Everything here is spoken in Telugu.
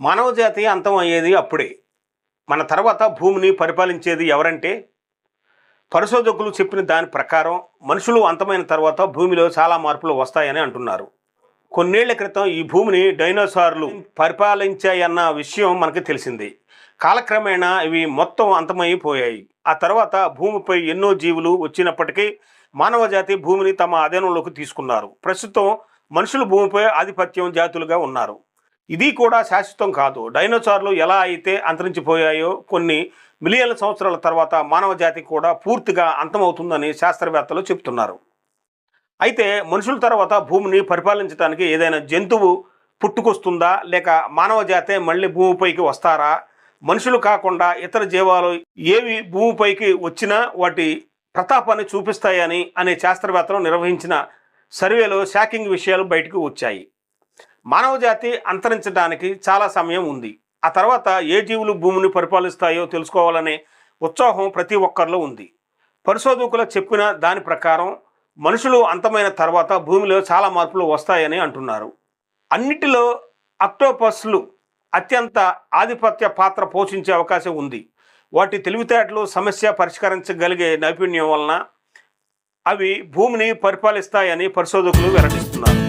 మానవజాతి అంతం అయ్యేది అప్పుడే. మన తర్వాత భూమిని పరిపాలించేది ఎవరంటే? పరిశోధకులు చెప్పిన దాని ప్రకారం మనుషులు అంతమైన తర్వాత భూమిలో చాలా మార్పులు వస్తాయని అంటున్నారు. కొన్నేళ్ళ క్రితం ఈ భూమిని డైనోసార్లు పరిపాలించాయన్న విషయం మనకి తెలిసింది. కాలక్రమేణా ఇవి మొత్తం అంతమైపోయాయి. ఆ తర్వాత భూమిపై ఎన్నో జీవులు వచ్చినప్పటికీ మానవజాతి భూమిని తమ అధీనంలోకి తీసుకున్నారు. ప్రస్తుతం మనుషులు భూమిపై ఆధిపత్యం జాతులుగా ఉన్నారు. ఇది కూడా శాశ్వతం కాదు. డైనోసార్లు ఎలా అయితే అంతరించిపోయాయో కొన్ని మిలియన్ల సంవత్సరాల తర్వాత మానవ జాతి కూడా పూర్తిగా అంతమవుతుందని శాస్త్రవేత్తలు చెప్తున్నారు. అయితే మనుషుల తర్వాత భూమిని పరిపాలించడానికి ఏదైనా జంతువు పుట్టుకొస్తుందా? లేక మానవ జాతే మళ్ళీ భూమిపైకి వస్తారా? మనుషులు కాకుండా ఇతర జీవాలు ఏవి భూమిపైకి వచ్చినా వాటి ప్రతాపాన్ని చూపిస్తాయని అనే శాస్త్రవేత్తలు నిర్వహించిన సర్వేలో షాకింగ్ విషయాలు బయటకు వచ్చాయి. మానవజాతి అంతరించడానికి చాలా సమయం ఉంది. ఆ తర్వాత ఏ జీవులు భూమిని పరిపాలిస్తాయో తెలుసుకోవాలనే ఉత్సాహం ప్రతి ఒక్కరిలో ఉంది. పరిశోధకులు చెప్పిన దాని ప్రకారం మనుషులు అంతమైన తర్వాత భూమిలో చాలా మార్పులు వస్తాయని అంటున్నారు. అన్నిటిలో అక్టోపస్లు అత్యంత ఆధిపత్య పాత్ర పోషించే అవకాశం ఉంది. వాటి తెలివితేటలు సమస్య పరిష్కరించగలిగే నైపుణ్యం వలన అవి భూమిని పరిపాలిస్తాయని పరిశోధకులు వెల్లడిస్తున్నారు.